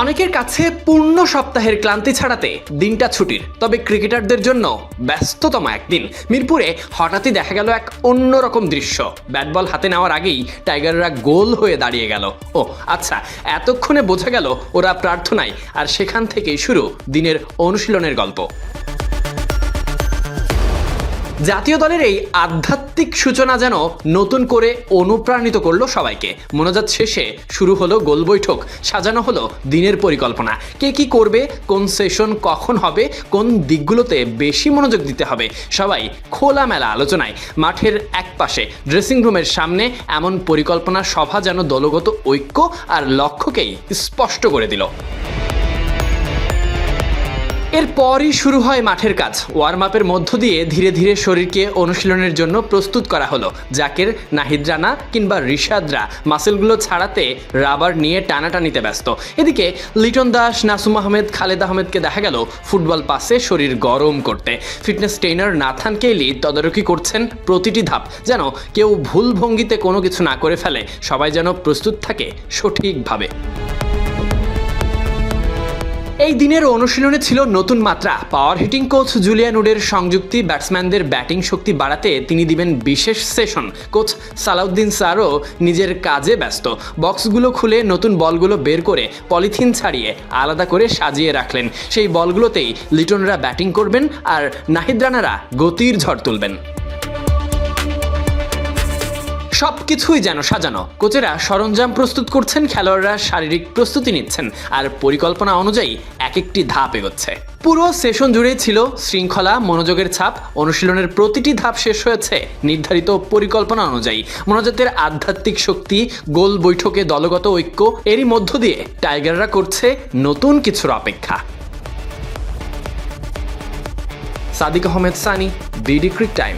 অনেকের কাছে পূর্ণ সপ্তাহের ক্লান্তি ছাড়াতে দিনটা ছুটির। তবে ক্রিকেটারদের জন্য ব্যস্ততম একদিন। মিরপুরে হঠাৎই দেখা গেল এক অন্যরকম দৃশ্য। ব্যাট বল হাতে নেওয়ার আগেই টাইগাররা গোল হয়ে দাঁড়িয়ে গেল। ও আচ্ছা এতক্ষণে বোঝা গেল ওরা প্রার্থনায়। আর সেখান থেকেই শুরু দিনের অনুশীলনের গল্প। জাতীয় দলের এই আধ্যাত্মিক সূচনা যেন নতুন করে অনুপ্রাণিত করল সবাইকে। মনোজাত শেষে শুরু হলো গোল বৈঠক, সাজানো হলো দিনের পরিকল্পনা। কে কি করবে, কোন সেশন কখন হবে, কোন দিকগুলোতে বেশি মনোযোগ দিতে হবে, সবাই খোলামেলা আলোচনায়। মাঠের এক পাশে ড্রেসিং রুমের সামনে এমন পরিকল্পনা সভা যেন দলগত ঐক্য আর লক্ষ্যকেই স্পষ্ট করে দিল। এরপরই শুরু হয় মাঠের কাজ। ওয়ার্ম আপের মধ্য দিয়ে ধীরে ধীরে শরীরকে অনুশীলনের জন্য প্রস্তুত করা হলো। জাকের, নাহিদ রানা কিংবা রিশাদরা মাসেলগুলো ছাড়াতে রাবার নিয়ে টানাটানিতে ব্যস্ত। এদিকে লিটন দাস, নাসুম আহমেদ, খালেদ আহমেদকে দেখা গেল ফুটবল পাসে শরীর গরম করতে। ফিটনেস ট্রেনার নাথান কেলি তদারকি করছেন প্রতিটি ধাপ, যেন কেউ ভুল ভঙ্গিতে কোনো কিছু না করে ফেলে। সবাই যেন প্রস্তুত থাকে সঠিকভাবে। এই দিনের অনুশীলনে ছিল নতুন মাত্রা। পাওয়ার হিটিং কোচ জুলিয়ান উডের সংযুক্তি ব্যাটসম্যানদের ব্যাটিং শক্তি বাড়াতে তিনি দিবেন বিশেষ সেশন কোচ সালাউদ্দিন স্যারও নিজের কাজে ব্যস্ত। বক্সগুলো খুলে নতুন বলগুলো বের করে পলিথিন ছাড়িয়ে আলাদা করে সাজিয়ে রাখলেন। সেই বলগুলোতেই লিটনরা ব্যাটিং করবেন আর নাহিদ রানারা গতির ঝড় তুলবেন। সব কিছুই যেন সাজানো। কোচেরা সরঞ্জাম প্রস্তুত করছেন, খেলোয়াড়রা শারীরিক প্রস্তুতি নিচ্ছেন, আর পরিকল্পনা অনুযায়ী এক একটি ধাপ এগোচ্ছে। পুরো সেশন জুড়েই ছিল শৃঙ্খলা, মনোযোগের ছাপ, অনুশীলনের প্রতিটি ধাপ শেষ হয়েছে নির্ধারিত পরিকল্পনা অনুযায়ী। মনোজাতের আধ্যাত্মিক শক্তি, গোল বৈঠকে দলগত ঐক্য, এরই মধ্য দিয়ে টাইগাররা করছে নতুন কিছুর অপেক্ষা। Sadiq Ahmed Sunny, BD Crictime.